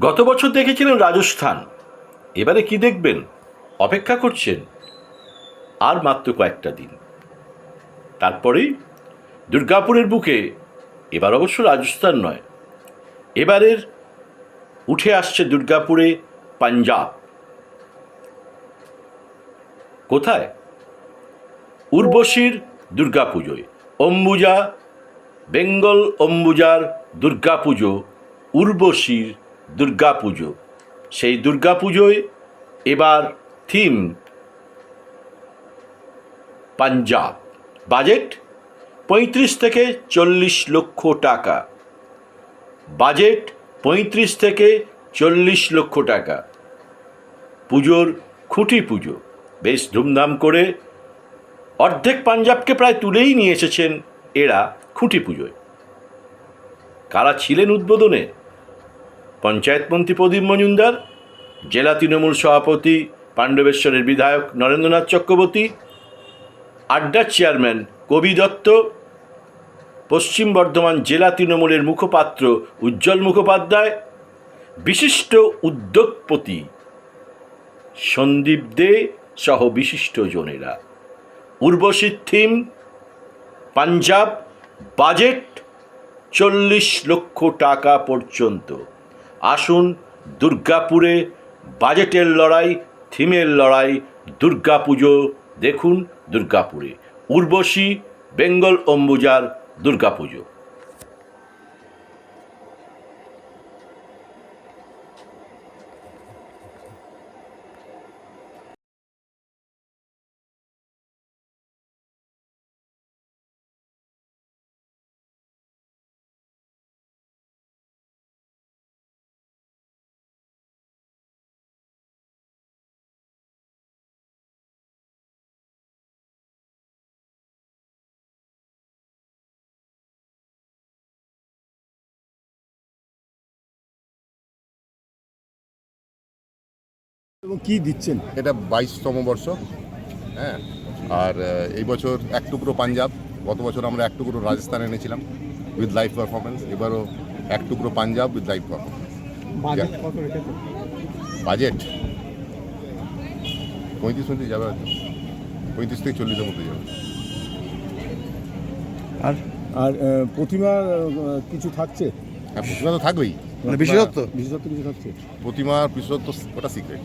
গত বছর দেখেছিলেন রাজস্থান। এবারে কি দেখবেন? অপেক্ষা করছেন আর মাত্র কয়েকটা দিন। তারপরেই দুর্গাপুরের বুকে, এবার অবশ্য রাজস্থান নয়, এবারের উঠে আসছে দুর্গাপুরে পাঞ্জাব। কোথায়? উর্বশীর দুর্গাপুজোয়। অম্বুজা, বেঙ্গল অম্বুজার দুর্গাপুজো, উর্বশীর দুর্গাপুজো সেই দুর্গা পুজোয় এবার থিম পাঞ্জাব। বাজেট পঁয়ত্রিশ থেকে চল্লিশ লক্ষ টাকা। বাজেট পঁয়ত্রিশ থেকে চল্লিশ লক্ষ টাকা। পুজোর খুঁটি পুজো। বেশ ধুমধাম করে অর্ধেক পাঞ্জাবকে প্রায় তুলেই নিয়ে এসেছেন এরা খুঁটি পুজোয়। কারা ছিলেন উদ্বোধনে? পঞ্চায়েতমন্ত্রী প্রদীপ মজুমদার, জেলা তৃণমূল সভাপতি পাণ্ডবেশ্বরের বিধায়ক নরেন্দ্রনাথ চক্রবর্তী, আড্ডার চেয়ারম্যান কবি দত্ত, পশ্চিম বর্ধমান জেলা তৃণমূলের মুখপাত্র উজ্জ্বল মুখোপাধ্যায়, বিশিষ্ট উদ্যোগপতি সন্দীপ দে সহ বিশিষ্ট জনেরা। উর্বশীর থিম, পাঞ্জাব বাজেট, চল্লিশ লক্ষ টাকা পর্যন্ত। আসুন দুর্গাপুরে বাজেটের লড়াই থিমের লড়াই দুর্গা পুজো। দেখুন দুর্গাপুরে। উর্বশী বেঙ্গল অম্বুজার দুর্গাপুজো এবং কি দিচ্ছেন? এটা বাইশতম বর্ষ হ্যাঁ? আর এই বছর এক টুকরো পাঞ্জাব গত বছর আমরা এক টুকরো রাজস্থান এনেছিলাম উইথ লাইভ পারফরমেন্স এবারও এক টুকরো Punjab with live performance budget পঁয়ত্রিশ পঁয়ত্রিশ যাবে হয়তো। পঁয়ত্রিশ থেকে চল্লিশের মধ্যে যাবে। আর? আর প্রতিমা কিছু থাকছে? হ্যাঁ প্রতিমা তো থাকবেই। মানে বিশেষত্ব বিশেষত্ব কিছু থাকছে? প্রতিমার বিশেষত্ব ওটা সিক্রেট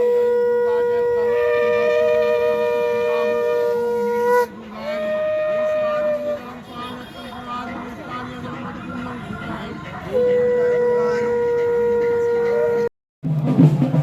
শঙ্কচক্র যে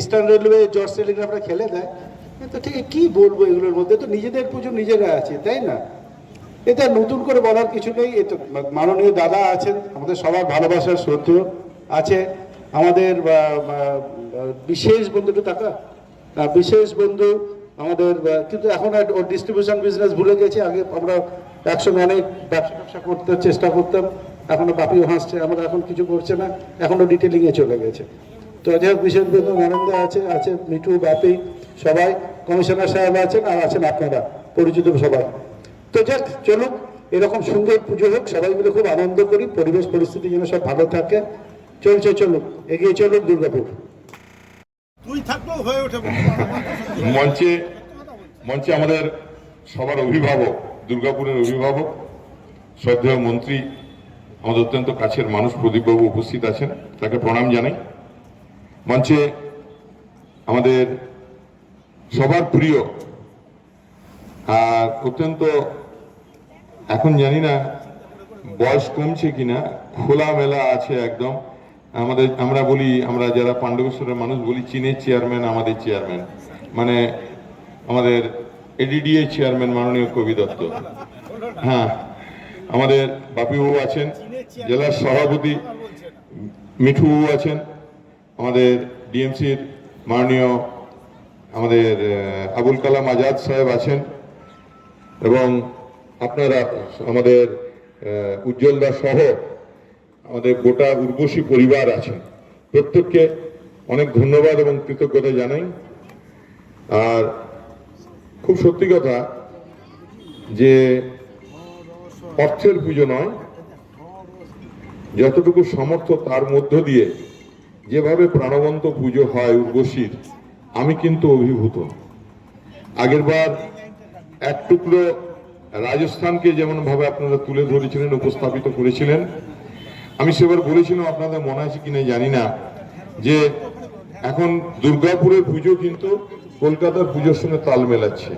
ইস্টার্ন রেলওয়ে জর্জ টেলিগ্রাফরা খেলে দেয়। তো ঠিক কি বলব এগুলোর মধ্যে? তো নিজেদের পুজো নিজেরা আছে, তাই না? এটা নতুন করে বলার কিছু নেই। এ তো মাননীয় দাদা আছেন, আমাদের সবার ভালোবাসার শ্রদ্ধেয় আছে। আমাদের বিশেষ বন্ধুটা টাকা বিশেষ বন্ধু আমাদের কিন্তু এখন আর ওর ডিস্ট্রিবিউশন বিজনেস ভুলে গেছে। আগে আমরা একসঙ্গে অনেক ব্যবসা ব্যবসা করতে, চেষ্টা করতাম। এখনও বাপিও হাসছে আমরা এখন কিছু করছে না। এখনও ডিটেলিংয়ে চলে গেছে। তো যাই হোক বিশেষ বন্ধু নরেন্দ্র আছে আছে মিঠু বাপি সবাই কমিশনার সাহেব আছেন আর আছেন আপনারা পরিচিত সবাই। তো যাক চলুক এরকম সুন্দর পুজো হোক সবাই মিলে খুব আনন্দ করি পরিবেশ পরিস্থিতি যেন সব ভালো থাকে। চলছে চলুক এগিয়ে চলুক দুর্গাপুর। মঞ্চে মঞ্চে আমাদের সবার অভিভাবক দুর্গাপুরের অভিভাবক শ্রদ্ধেয় মন্ত্রী আমাদের অত্যন্ত কাছের মানুষ প্রদীপবাবু উপস্থিত আছেন তাকে প্রণাম জানাই। মঞ্চে আমাদের সবার প্রিয় আর অত্যন্ত, এখন জানি না বয়স কমছে কিনা খোলা মেলা আছে একদম। আমাদের, আমরা বলি, আমরা যারা পাণ্ডবেশ্বরের মানুষ বলি, চীনের চেয়ারম্যান আমাদের চেয়ারম্যান। মানে আমাদের এডিডিএ চেয়ারম্যান মাননীয় কবি দত্ত। হ্যাঁ আমাদের বাপিবাবু আছেন, জেলার সভাপতি মিঠুবাবু আছেন। আমাদের ডিএমসির মাননীয় আমাদের আবুল কালাম আজাদ সাহেব আছেন এবং আপনারা, আমাদের উজ্জ্বল সহ আমাদের গোটা উর্বশী পরিবার আছেন। প্রত্যেককে অনেক ধন্যবাদ এবং কৃতজ্ঞতা জানাই। আর খুব সত্যি কথা যে অর্থের পুজো নয়, যতটুকু সামর্থ্য তার মধ্য দিয়ে যেভাবে প্রাণবন্ত পুজো হয় উর্বশীর, আমি কিন্তু অভিভূত। আগেরবার এক টুকরো রাজস্থানকে যেমন ভাবে আপনারা তুলে ধরেছিলেন, উপস্থাপিত করেছিলেন, আমি সেবার বলেছিলাম আপনাদের মনে আছে কিনা জানি না, যে এখন দুর্গাপুরের পুজো কিন্তু কলকাতার পুজোর সঙ্গে তাল মেলাচ্ছে।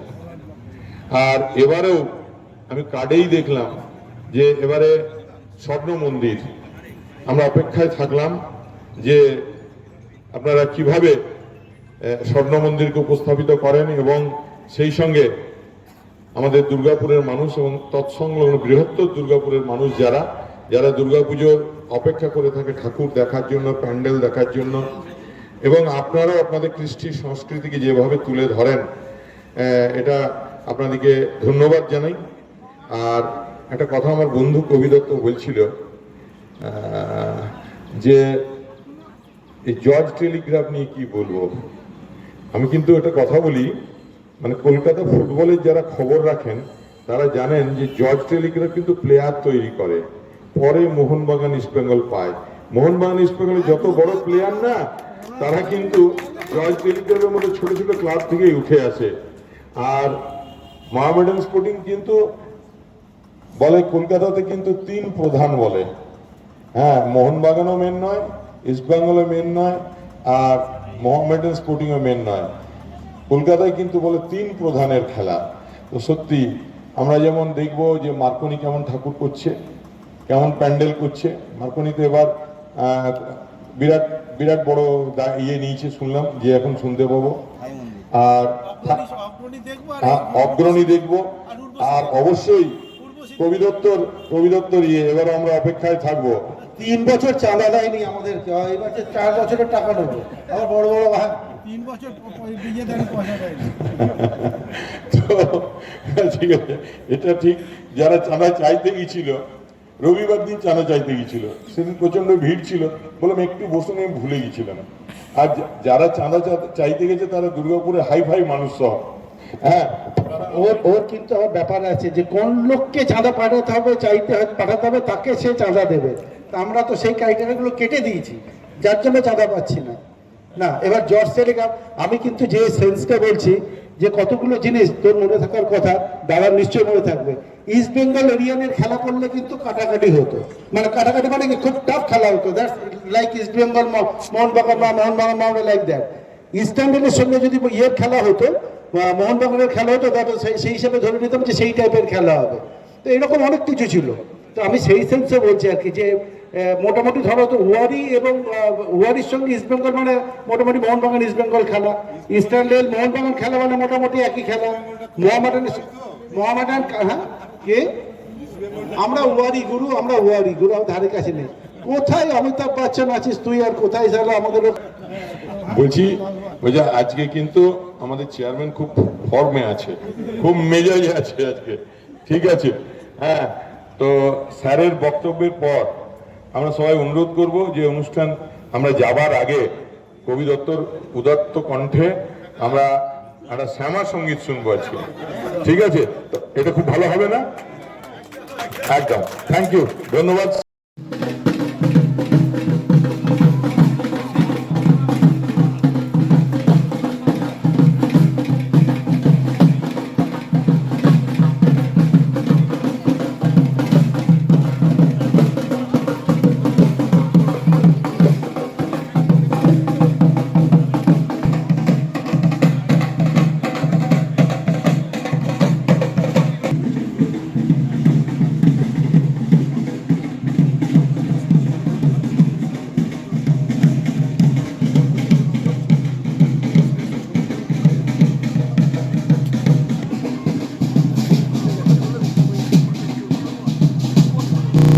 আর এবারেও আমি কার্ডেই দেখলাম যে এবারে স্বর্ণ মন্দির আমরা অপেক্ষায় থাকলাম। যে আপনারা কীভাবে স্বর্ণ মন্দিরকে উপস্থাপিত করেন এবং সেই সঙ্গে আমাদের দুর্গাপুরের মানুষ এবং তৎসংলগ্ন বৃহত্তর দুর্গাপুরের মানুষ যারা যারা দুর্গাপুজোর অপেক্ষা করে থাকে ঠাকুর দেখার জন্য, প্যান্ডেল দেখার জন্য, এবং আপনারাও আপনাদের কৃষ্টি সংস্কৃতিকে যেভাবে তুলে ধরেন এটা আপনাদেরকে ধন্যবাদ জানাই। আর একটা কথা আমার বন্ধু কবি দত্ত বলছিল যে এই জর্জ টেলিগ্রাফ নিয়ে কি বলব? আমি কিন্তু একটা কথা বলি মানে কলকাতা ফুটবলের যারা খবর রাখেন, তারা জানেন যে জর্জ টেলিগ্রাফ কিন্তু প্লেয়ার তৈরি করে। পরে মোহনবাগান ইস্ট বেঙ্গল পায়। মোহনবাগান ইস্ট যত বড় প্লেয়ার না, তারা কিন্তু জর্জ টেলিগ্রাফের মধ্যে ছোট ছোট ক্লাব থেকেই উঠে আসে। আর মহামেডান স্পোর্টিং কিন্তু বলে, কলকাতাতে কিন্তু তিন প্রধান বলে। হ্যাঁ মোহনবাগানও মেন নয় ইস্ট বেঙ্গলও মেন নয় আর মোহামেডান স্পোর্টিংও মেন নয়। কলকাতায় কিন্তু বলে তিন প্রধানের খেলা। তো সত্যি আমরা যেমন দেখব যে মার্কনি কেমন ঠাকুর করছে কেমন প্যান্ডেল করছে। মার্কনিতে এবার বিরাট বিরাট বড় ইয়ে নিয়েছে শুনলাম যে এখন শুনতে পাবো। আর হ্যাঁ, অগ্রণী দেখব। আর অবশ্যই কবি দত্তর কবি দত্তর ইয়ে এবার আমরা অপেক্ষায় থাকব। তিন বছর চাঁদা দেয়নি আমাদেরকে এই বছর চার বছরের টাকা নেব আমার বড় বড় তিন বছর বিজেতারি পয়সা দেয়নি। তো ঠিক আছে এটা ঠিক। যারা চাঁদা চাইতে গেছিল রবিবার দিন চাঁদা চাইতে গেছিল সেদিন প্রচণ্ড ভিড় ছিল বললাম একটু বসুন আমি ভুলে গেছিলাম আর যারা চাঁদা চাইতে গেছে তারা দুর্গাপুরে হাই ফাই মানুষ সব। হ্যাঁ ওর ওর কিন্তু ব্যাপার আছে যে কোন লোককে চাঁদা পাঠাতে হবে, চাইতে পাঠাতে হবে, তাকে সে চাঁদা দেবে। তা আমরা তো সেই ক্রাইটেরিয়াগুলো কেটে দিয়েছি, যার জন্য চাঁদা পাচ্ছি না। না, এবার জর্জ টেলিগ্রাম আমি কিন্তু যে সেন্সটা বলছি, যে কতগুলো জিনিস, তোর মনে থাকার কথা, দাদার নিশ্চয়ই মনে থাকবে। ইস্ট বেঙ্গল এরিয়ানের খেলা করলে কিন্তু কাটাকাটি হতো। মানে কাটাকাটি মানে কি? খুব টাফ খেলা হতো। That's like East Bengal Mohun Bagan বা মাউন্ট লাইক দ্যাট ইস্টার্নের সঙ্গে যদি ইয়ের খেলা হতো মোহনবাগানের খেলা হতো তাহলে সেই- হিসাবে ধরে নিতাম যে সেই টাইপের খেলা হবে। তো এরকম অনেক কিছু ছিল। তো আমি সেই সেন্সে বলছি আর কি যে মোটামুটি ধরো তো ওয়ারি এবং ওয়ারির সঙ্গে ইস্টবেঙ্গল মানে মোটামুটি মোহনবাগান ইস্টবেঙ্গল খেলা। ইস্টার্ন রেল মোহনবাগান খেলা মানে মোটামুটি একই খেলা। মোহামেডান মোহামেডান হ্যাঁ? কে? আমরা ওয়ারি গুরু, আমরা ওয়ারি গুরু, আমার ধারে কাছে নেই। কোথায় অমিতাভ বচ্চন আছিস তুই আর কোথায় আমাদের বলছি, আজকে কিন্তু আমাদের চেয়ারম্যান খুব ফর্মে আছে, খুব মেজাজে আছে আজকে। ঠিক আছে? হ্যাঁ তো স্যারের বক্তব্যের পর আমরা সবাই অনুরোধ করব যে অনুষ্ঠান আমরা যাবার আগে কবি দত্তর উদাত্ত কণ্ঠে আমরা একটা শ্যামা সংগীত শুনব আজকে। ঠিক আছে? এটা খুব ভালো হবে না? একদম। থ্যাংক ইউ ধন্যবাদ।